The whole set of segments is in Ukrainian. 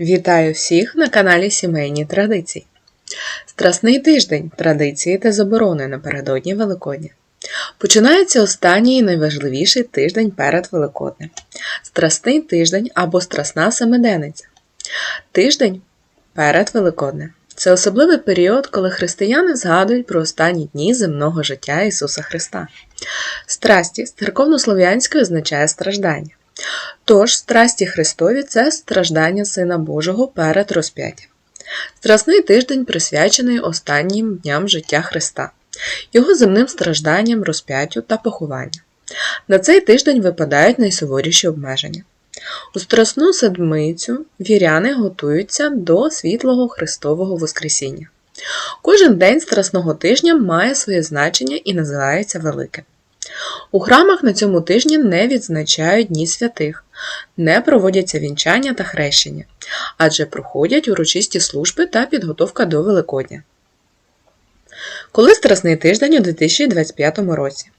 Вітаю всіх на каналі Сімейні Традиції. Страсний тиждень традиції та заборони напередодні Великодня. Починається останній і найважливіший тиждень перед Великоднем. Страсний тиждень або Страсна семиденниця. Тиждень перед Великоднем. Це особливий період, коли християни згадують про останні дні земного життя Ісуса Христа. Страсті з церковнослов'янської означає страждання. Тож, страсті Христові це страждання Сина Божого перед розп'яттям. Страсний тиждень присвячений останнім дням життя Христа, Його земним стражданням, розп'яттю та похованню. На цей тиждень випадають найсуворіші обмеження. У Страсну седмицю віряни готуються до світлого Христового Воскресіння. Кожен день Страсного тижня має своє значення і називається Великим. У храмах на цьому тижні не відзначають Дні святих, не проводяться вінчання та хрещення, адже проходять урочисті служби та підготовка до Великодня. Коли Страсний тиждень у 2025 році?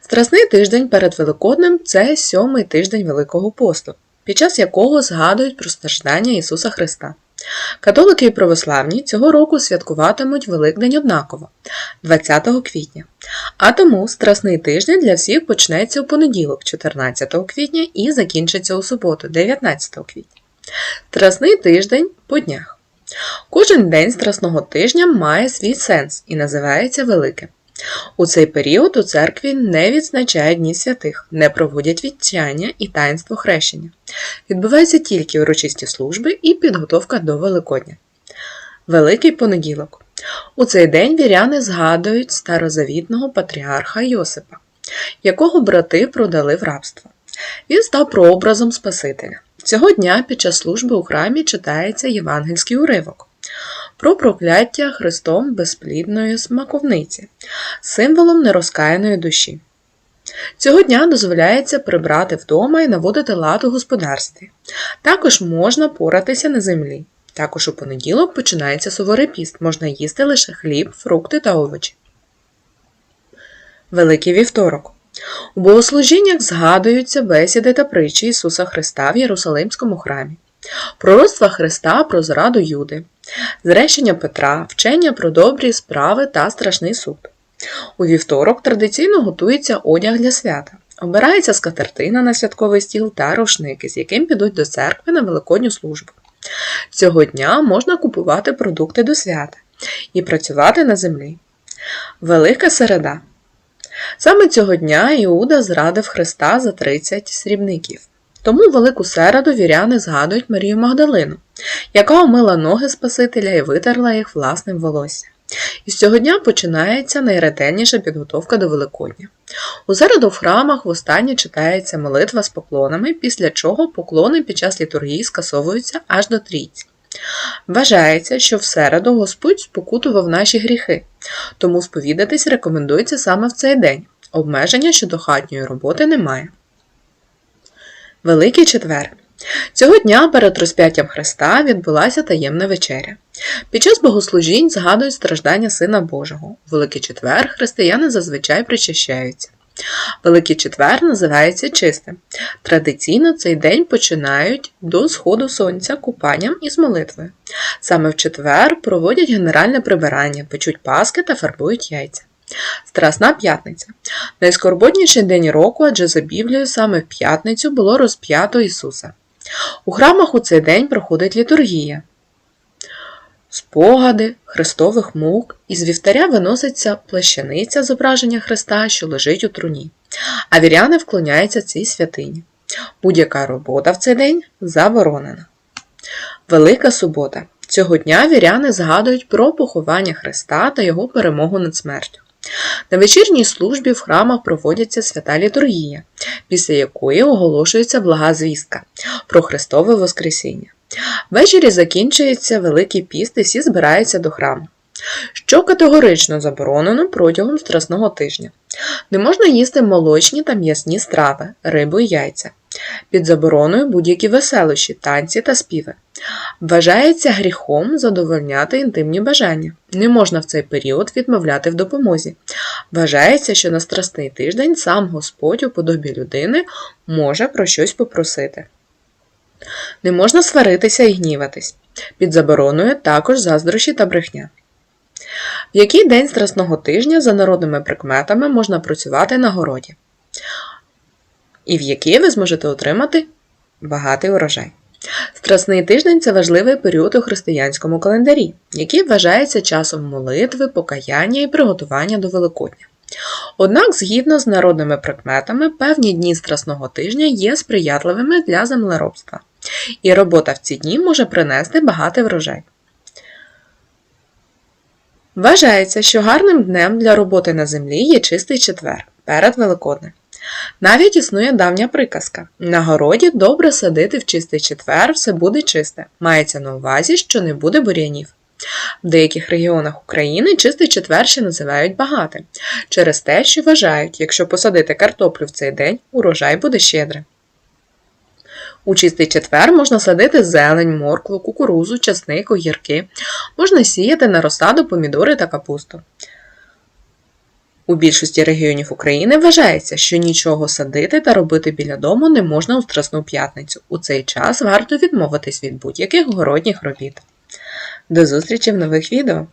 Страсний тиждень перед Великоднем це сьомий тиждень Великого посту, під час якого згадують про страждання Ісуса Христа. Католики і православні цього року святкуватимуть Великдень однаково 20 квітня. А тому Страсний тиждень для всіх почнеться у понеділок, 14 квітня, і закінчиться у суботу, 19 квітня. Страсний тиждень по днях. Кожен день Страсного тижня має свій сенс і називається Великим. У цей період у церкві не відзначають Дні святих, не проводять відчання і таїнство хрещення. Відбуваються тільки урочисті служби і підготовка до Великодня. Великий понеділок. У цей день віряни згадують старозавітного патріарха Йосипа, якого брати продали в рабство. Він став прообразом Спасителя. Цього дня під час служби у храмі читається євангельський уривок про прокляття Христом безплідної смаковниці, символом нерозкаяної душі. Цього дня дозволяється прибрати вдома і наводити лад у господарстві. Також можна поратися на землі. Також у понеділок починається суворий піст, можна їсти лише хліб, фрукти та овочі. Великий вівторок. У богослужіннях згадуються бесіди та притчі Ісуса Христа в Єрусалимському храмі, пророцтва Христа про зраду Юди, зрещення Петра, вчення про добрі справи та страшний суд. У вівторок традиційно готується одяг для свята. Обирається скатертина на святковий стіл та рушники, з яким підуть до церкви на великодню службу. Цього дня можна купувати продукти до свята і працювати на землі. Велика середа. Саме цього дня Іуда зрадив Христа за 30 срібників. Тому Велику середу віряни згадують Марію Магдалину, яка омила ноги Спасителя і витерла їх власним волоссям. І з цього дня починається найретельніша підготовка до Великодня. У середу в храмах востаннє читається молитва з поклонами, після чого поклони під час літургії скасовуються аж до трійці. Вважається, що в середу Господь спокутував наші гріхи, тому сповідатись рекомендується саме в цей день. Обмеження щодо хатньої роботи немає. Великий четвер. Цього дня перед розп'яттям Христа відбулася таємна вечеря. Під час богослужінь згадують страждання Сина Божого. Великий четвер християни зазвичай причащаються. Великий четвер називається чистим. Традиційно цей день починають до сходу сонця купанням із молитвою. Саме в четвер проводять генеральне прибирання, печуть паски та фарбують яйця. Страсна п'ятниця найскорботніший день року, адже за Біблією саме в п'ятницю було розп'ято Ісуса. У храмах у цей день проходить літургія. Спогади Христових мук, із вівтаря виноситься плащаниця зображення Христа, що лежить у труні, а віряни вклоняються цій святині. Будь-яка робота в цей день заборонена. Велика субота. Цього дня віряни згадують про поховання Христа та його перемогу над смертю. На вечірній службі в храмах проводяться свята літургія, після якої оголошується блага звістка про Христове Воскресіння. Ввечері закінчується Великий піст і всі збираються до храму. Що категорично заборонено протягом страсного тижня. Не можна їсти молочні та м'ясні страви, рибу і яйця. Під забороною будь-які веселощі, танці та співи. Вважається гріхом задовольняти інтимні бажання. Не можна в цей період відмовляти в допомозі. Вважається, що на страсний тиждень сам Господь у подобі людини може про щось попросити. Не можна сваритися і гніватись. Під забороною також заздрощі та брехня. В який день страсного тижня за народними прикметами можна працювати на городі? І в який ви зможете отримати багатий урожай. Страсний тиждень це важливий період у християнському календарі, який вважається часом молитви, покаяння і приготування до Великодня. Однак, згідно з народними прикметами, певні дні страсного тижня є сприятливими для землеробства, і робота в ці дні може принести багатий врожай. Вважається, що гарним днем для роботи на землі є чистий четвер перед Великоднем. Навіть існує давня приказка: на городі добре садити в чистий четвер, все буде чисте. Мається на увазі, що не буде бур'янів. В деяких регіонах України чистий четвер ще називають багатим, через те, що вважають, якщо посадити картоплю в цей день, урожай буде щедрим. У чистий четвер можна садити зелень, моркву, кукурузу, часник, огірки, можна сіяти на розсаду помідори та капусту. У більшості регіонів України вважається, що нічого садити та робити біля дому не можна у Страсну п'ятницю. У цей час варто відмовитись від будь-яких городніх робіт. До зустрічі в нових відео!